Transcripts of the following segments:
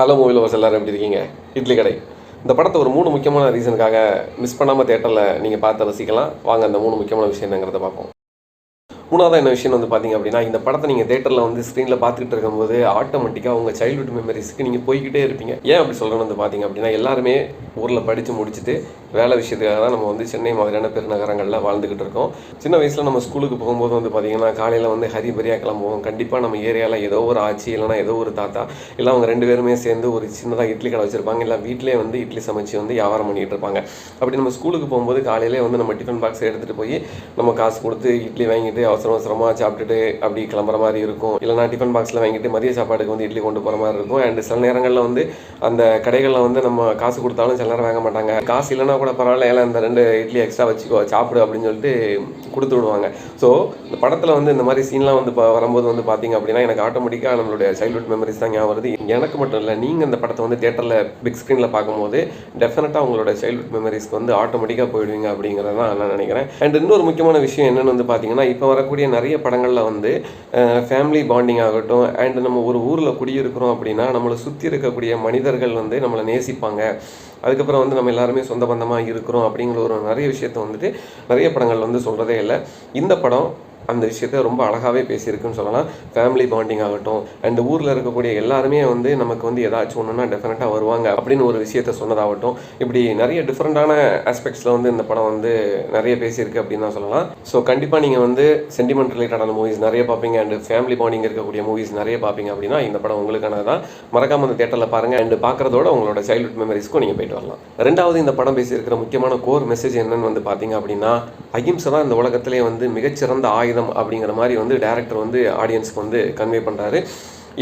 Hello movie lovers எல்லாரும் எப்படி இருக்கீங்க? இட்லி கடை. இந்த படத்தை ஒரு மூணு முக்கியமான ரீசனுக்காக மிஸ் பண்ணாமல் தேட்டரில் நீங்கள் பார்த்து ரசிக்கலாம். வாங்க அந்த மூணு முக்கியமான விஷயம் என்னங்கிறத பார்ப்போம். மூணாவது என்ன விஷயம் வந்து பார்த்தீங்க அப்படின்னா இந்த படத்தை நீங்கள் தேட்டரில் வந்து ஸ்க்ரீனில் பார்த்துக்கிட்டு இருக்கும்போது ஆட்டோமேட்டிக்காக உங்கள் சைல்ட்ஹுட் மெமரிஸ்க்கு நீங்கள் போய்கிட்டே இருப்பீங்க. ஏன் அப்படி சொல்கிறேன்னு வந்து பார்த்தீங்க அப்படின்னா எல்லாருமே ஊரில் படித்து முடிச்சுட்டு வேலை விஷயத்துக்காக தான் நம்ம வந்து சென்னை மாதிரியான பெருநகரங்களில் வாழ்ந்துக்கிட்டு இருக்கோம். சின்ன வயசில் நம்ம ஸ்கூலுக்கு போகும்போது வந்து பார்த்தீங்கன்னா காலையில் வந்து ஹரிபரியாக கிளம்புவோம். கண்டிப்பாக நம்ம ஏரியாவில் ஏதோ ஒரு ஆச்சி இல்லைனா ஏதோ ஒரு தாத்தா இல்லை அவங்க ரெண்டு பேருமே சேர்ந்து ஒரு சின்னதாக இட்லி கடை வச்சுருப்பாங்க இல்லை வீட்டிலே வந்து இட்லி சமைச்சு வந்து வியாபாரம் பண்ணிகிட்டு இருப்பாங்க. அப்படி நம்ம ஸ்கூலுக்கு போகும்போது காலையிலே வந்து நம்ம டிஃபன் பாக்ஸ் எடுத்துகிட்டு போய் நம்ம காசு கொடுத்து இட்லி வாங்கிட்டு அவசர அவசரமாக சாப்பிட்டுட்டு அப்படி கிளம்புற மாதிரி இருக்கும். இல்லைனா டிஃபன் பாக்ஸில் வாங்கிட்டு மதிய சாப்பாடுக்கு வந்து இட்லி கொண்டு போகிற மாதிரி இருக்கும். அண்ட் சில நேரங்களில் வந்து அந்த கடைகளில் வந்து நம்ம காசு கொடுத்தாலும் சில நேரம் வாங்க மாட்டாங்க. காசு இல்லைனா கூட பரவாயில்ல ஏன்னா இந்த ரெண்டு இட்லி எக்ஸ்ட்ரா வச்சுக்கோ சாப்பிடு அப்படின்னு சொல்லிட்டு கொடுத்து விடுவாங்க. ஸோ இந்த படத்தில் வந்து இந்த மாதிரி சீன்லாம் வந்து ப- வரும்போது வந்து பார்த்தீங்க அப்படின்னா எனக்கு ஆட்டோமேட்டிக்காக நம்மளுடைய சைல்ட்ஹுட் மெமரிஸ் தான் ஞாபகம் வருது. எனக்கு மட்டும் இல்லை நீங்கள் இந்த படத்தை வந்து தேட்டரில் பிக் ஸ்க்ரீனில் பார்க்கும்போது டெஃபினட்டாக உங்களோட சைல்ட்ஹுட் மெமரிஸ்க்கு வந்து ஆட்டோமேட்டிக்காக போயிடுவீங்க அப்படிங்கிறத நான் நினைக்கிறேன். அண்ட் இன்னொரு முக்கியமான விஷயம் என்னென்னு வந்து பார்த்தீங்கன்னா இப்போ வர வரக்கூடிய நிறைய படங்களில் வந்து ஃபேமிலி பாண்டிங் ஆகட்டும் அண்ட் நம்ம ஒரு ஊரில் குடியிருக்கிறோம் அப்படின்னா நம்மளை சுற்றி இருக்கக்கூடிய மனிதர்கள் வந்து நம்மளை நேசிப்பாங்க. அதுக்கப்புறம் வந்து நம்ம எல்லாருமே சொந்த பந்தமாக இருக்கிறோம் அப்படிங்கிற ஒரு நிறைய விஷயத்த வந்துட்டு நிறைய படங்கள் வந்து சொல்கிறதே இல்லை. இந்த படம் அந்த விஷயத்த ரொம்ப அழகாகவே பேசியிருக்குன்னு சொல்லலாம். ஃபேமிலி பாண்டிங் ஆகட்டும் அண்ட் ஊரில் இருக்கக்கூடிய எல்லாருமே வந்து நமக்கு வந்து ஏதாச்சும் ஒன்றுனா டெஃபினட்டாக வருவாங்க அப்படின்னு ஒரு விஷயத்த சொன்னதாகட்டும். இப்படி நிறைய டிஃப்ரெண்ட்டான ஆஸ்பெக்ட்ஸில் வந்து இந்த படம் வந்து நிறைய பேசியிருக்கு அப்படின்னு தான் சொல்லலாம். ஸோ கண்டிப்பாக நீங்கள் வந்து சென்டிமெண்ட் ரிலேட்டடான மூவிஸ் நிறைய பார்ப்பீங்க அண்ட் ஃபேமிலி பாண்டிங் இருக்கக்கூடிய மூவிஸ் நிறைய பார்ப்பீங்க அப்படின்னா இந்த படம் உங்களுக்கானது தான் மறக்காமல் அந்த தேட்டரில் பாருங்கள் அண்ட் பார்க்குறதோட உங்களோட சைல்ட்ஹுட் மெமரிஸ்க்கும் நீங்கள் போயிட்டு வரலாம். ரெண்டாவது இந்த படம் பேசியிருக்கிற முக்கியமான கோர் மெசேஜ் என்னன்னு வந்து பார்த்தீங்க அப்படின்னா அகிம்சை தான் இந்த உலகத்திலே வந்து மிகச்சிறந்த ஆயுதம் அப்படிங்கிற மாதிரி வந்து டேரக்டர் வந்து ஆடியன்ஸ்க்கு வந்து கன்வே பண்ணுறாரு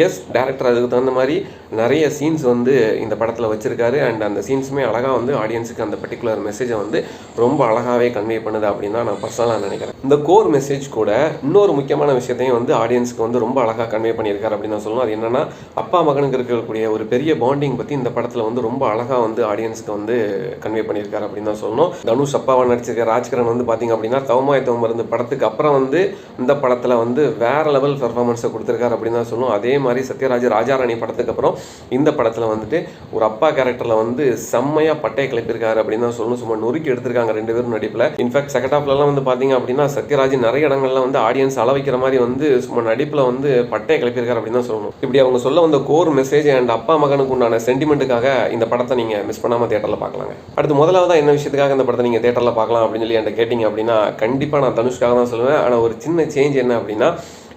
எஸ் டேரக்டர் அதுக்கு தகுந்த மாதிரி நிறைய சீன்ஸ் வந்து இந்த படத்தில் வச்சுருக்காரு. அண்ட் அந்த சீன்ஸுமே அழகாக வந்து ஆடியன்ஸுக்கு அந்த பர்டிகுலர் மெசேஜை வந்து ரொம்ப அழகாகவே கன்வே பண்ணுது அப்படின்னு தான் நான் பர்சனலாக நினைக்கிறேன். இந்த கோர் மெசேஜ் கூட இன்னொரு முக்கியமான விஷயத்தையும் வந்து ஆடியன்ஸுக்கு வந்து ரொம்ப அழகாக கன்வே பண்ணியிருக்காரு அப்படின்னு தான் சொல்லணும். அது என்னென்னா அப்பா மகனுக்கு இருக்கக்கூடிய ஒரு பெரிய பாண்டிங் பற்றி இந்த படத்தில் வந்து ரொம்ப அழகாக வந்து ஆடியன்ஸ்க்கு வந்து கன்வே பண்ணியிருக்காரு அப்படின்னு தான் சொல்லணும். தனுஷ் அப்பாவை நடிச்சிருக்க ராஜ்கிரண் வந்து பார்த்தீங்க அப்படின்னா தவமாய் தவம் மருந்து படத்துக்கு அப்புறம் வந்து இந்த படத்தில் வந்து வேற லெவல் பெர்ஃபார்மன்ஸை கொடுத்துருக்காரு அப்படின்னு தான் சொல்லணும். அதே மாதிரி மாதிரி சத்யராஜ் ராஜாராணி படத்துக்கு அப்புறம் இந்த படத்தில் வந்துட்டு ஒரு அப்பா கேரக்டரில் வந்து செம்மையாக பட்டையை கிளப்பியிருக்காரு அப்படின்னு தான் சொல்லணும். சும்மா நொறுக்கி எடுத்திருக்காங்க ரெண்டு பேரும் நடிப்பில். இன்ஃபேக்ட் செகண்ட் ஹாஃப்லலாம் வந்து பார்த்தீங்க அப்படின்னா சத்யராஜ் நிறைய இடங்கள்லாம் வந்து ஆடியன்ஸ் அளவைக்கிற மாதிரி வந்து சும்மா நடிப்பில் வந்து பட்டையை கிளப்பியிருக்காரு அப்படின்னு தான் சொல்லணும். இப்படி அவங்க சொல்ல வந்த கோர் மெசேஜ் அண்ட் அப்பா மகனுக்கு உண்டான சென்டிமெண்ட்டுக்காக இந்த படத்தை நீங்கள் மிஸ் பண்ணாமல் தேட்டரில் பார்க்கலாங்க அடுத்து முதலாவது என்ன விஷயத்துக்காக இந்த படத்தை நீங்கள் தேட்டரில் பார்க்கலாம் அப்படின்னு சொல்லி என்கிட்ட கேட்டிங்க அப்படின்னா கண்டிப்பாக நான் தனுஷ்காக தான் சொல்லுவேன். ஆனால் ஒரு சின்ன சேஞ்ச் என்ன அப்படின்னா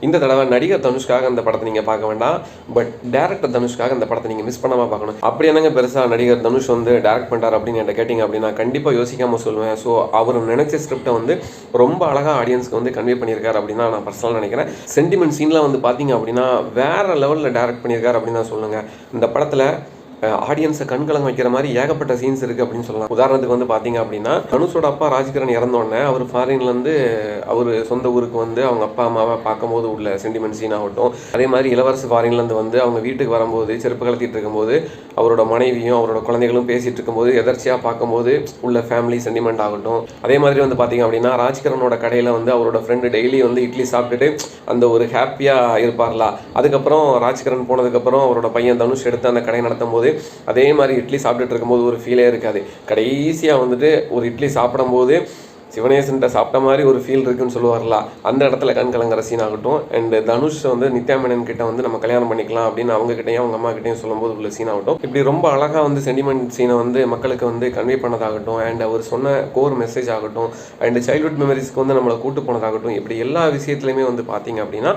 இந்த தடவை நடிகர் தனுஷ்காக இந்த படத்தை நீங்கள் பார்க்க வேண்டாம். பட் டேரக்டர் தனுஷ்காக இந்த படத்தை நீங்கள் மிஸ் பண்ணாமல் பார்க்கணும். அப்படி என்னங்க பெருசாக நடிகர் தனுஷ் வந்து டேரக்ட் பண்ணிட்டார் அப்படின்னு என்கிட்ட கேட்டிங்க அப்படின்னா கண்டிப்பாக யோசிக்காமல் சொல்லுவேன். ஸோ அவர் நினைச்ச ஸ்கிரிப்டை வந்து ரொம்ப அழகாக ஆடியன்ஸ்க்கு வந்து கன்வே பண்ணியிருக்காரு அப்படின்னு நான் பர்சனலாக நினைக்கிறேன். சென்டிமெண்ட் சீன்லாம் வந்து பார்த்தீங்க அப்படின்னா வேறு லெவலில் டேரக்ட் பண்ணியிருக்காரு அப்படின்னு தான் சொல்லுங்கள் இந்த படத்தில் ஆடியன்ஸை கண்கலங்க வைக்கிற மாதிரி ஏகப்பட்ட சீன்ஸ் இருக்குது அப்படின்னு சொல்லலாம். உதாரணத்துக்கு வந்து பார்த்தீங்க அப்படின்னா தனுஷோட அப்பா ராஜ்கிரண் இறந்தோடனே அவர் ஃபாரின்லேருந்து அவர் சொந்த ஊருக்கு வந்து அவங்க அப்பா அம்மாவை பார்க்கும்போது உள்ள சென்டிமெண்ட் சீன் ஆகட்டும். அதே மாதிரி இளவரசு ஃபாரின்லேருந்து வந்து அவங்க வீட்டுக்கு வரும்போது செருப்பு கலத்திட்டு இருக்கும்போது அவரோட மனைவியும் அவரோட குழந்தைகளும் பேசிட்டு இருக்கும்போது எதர்ச்சியாக பார்க்கும்போது உள்ள ஃபேமிலி சென்டிமெண்ட் ஆகட்டும். அதே மாதிரி வந்து பார்த்தீங்க அப்படின்னா ராஜ்கிரனோட கடையில் வந்து அவரோட ஃப்ரெண்டு டெய்லி வந்து இட்லி சாப்பிட்டுட்டு அந்த ஒரு ஹாப்பியாக இருப்பார்ல. அதுக்கப்புறம் ராஜ்கிரண் போனதுக்கப்புறம் அவரோட பையன் தனுஷ் எடுத்து அந்த கடையை நடத்தும் போது அதே மாதிரி இட்லி சாப்பிட்டுட்டு இருக்கும்போது ஒரு ஃபீலே இருக்காது. கடைசியாக வந்துட்டு ஒரு இட்லி சாப்பிடும்போது சிவனேசன்கிட்ட சாப்பிட்ட மாதிரி ஒரு ஃபீல் இருக்குன்னு சொல்லுவார்ல அந்த இடத்துல கண் கலங்குற சீன் ஆகட்டும். அண்ட் தனுஷ் வந்து நித்யா மேனன் கிட்ட வந்து நம்ம கல்யாணம் பண்ணிக்கலாம் அப்படின்னு அவங்ககிட்டயும் அவங்க அம்மா கிட்டையும் சொல்லும்போது உள்ள சீன் ஆகட்டும். இப்படி ரொம்ப அழகாக வந்து சென்டிமெண்ட் சீனை வந்து மக்களுக்கு வந்து கன்வே பண்ணதாகட்டும். அண்ட் அவர் சொன்ன கோர் மெசேஜ் ஆகட்டும். அண்ட் சைல்ட்ஹுட் மெமரிஸ்க்கு வந்து நம்மளை கூட்டு போனதாகட்டும். இப்படி எல்லா விஷயத்துலையுமே வந்து பார்த்தீங்க அப்படின்னா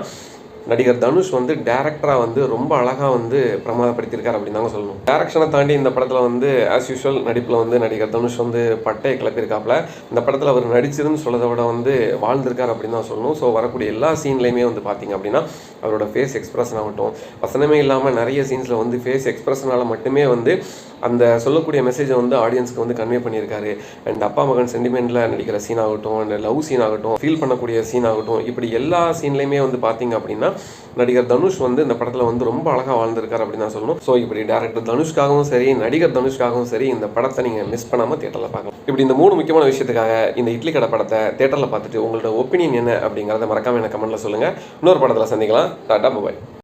நடிகர் தனுஷ் வந்து டேரக்டராக வந்து ரொம்ப அழகாக வந்து பிரமாதப்படுத்தியிருக்கார் அப்படின்னு தாங்க சொல்லணும். டேரக்ஷனை தாண்டி இந்த படத்தில் வந்து ஆஸ் யூஷுவல் நடிப்பில் வந்து நடிகர் தனுஷ் வந்து பட்டையை கிளப்பியிருக்காப்புல. இந்த படத்தில் அவர் நடிச்சிருன்னு சொல்லதை விட வந்து வாழ்ந்திருக்கார் அப்படின்னு தான் சொல்லணும். ஸோ வரக்கூடிய எல்லா சீன்லையுமே வந்து பார்த்தீங்க அப்படின்னா அவரோட ஃபேஸ் எக்ஸ்பிரஷன் ஆகட்டும். வசனமே இல்லாமல் நிறைய சீன்ஸில் வந்து ஃபேஸ் எக்ஸ்பிரஷனால் மட்டுமே வந்து அந்த சொல்லக்கூடிய மெசேஜை வந்து ஆடியன்ஸ்க்கு வந்து கன்வே பண்ணியிருக்காரு. அண்ட் அப்பா மகன் சென்டிமெண்ட்டில் நடிக்கிற சீன் ஆகட்டும் அண்ட் லவ் சீன் ஆகட்டும் ஃபீல் பண்ணக்கூடிய சீன் ஆகட்டும் இப்படி எல்லா சீன்லையுமே வந்து பார்த்தீங்க அப்படின்னா நடிகர் தனுஷ் வந்து இந்த படத்தில் வந்து ரொம்ப அழகாக வாழ்ந்திருக்கார் அப்படின்னு தான் சொல்லணும். ஸோ இப்படி டேரக்டர் தனுஷ்காகவும் சரி நடிகர் தனுஷ்காகவும் சரி இந்த படத்தை நீங்கள் மிஸ் பண்ணாமல் தேட்டரில் பார்க்கலாம். இப்படி இந்த மூணு முக்கியமான விஷயத்துக்காக இந்த இட்லி கடை படத்தை தேட்டரில் பார்த்துட்டு உங்களோட ஒப்பீனியன் என்ன அப்படிங்கிறத மறக்காமல் எனக்கு கமெண்ட்டில் சொல்லுங்கள் இன்னொரு படத்தில் சந்திக்கலாம். Tata mobile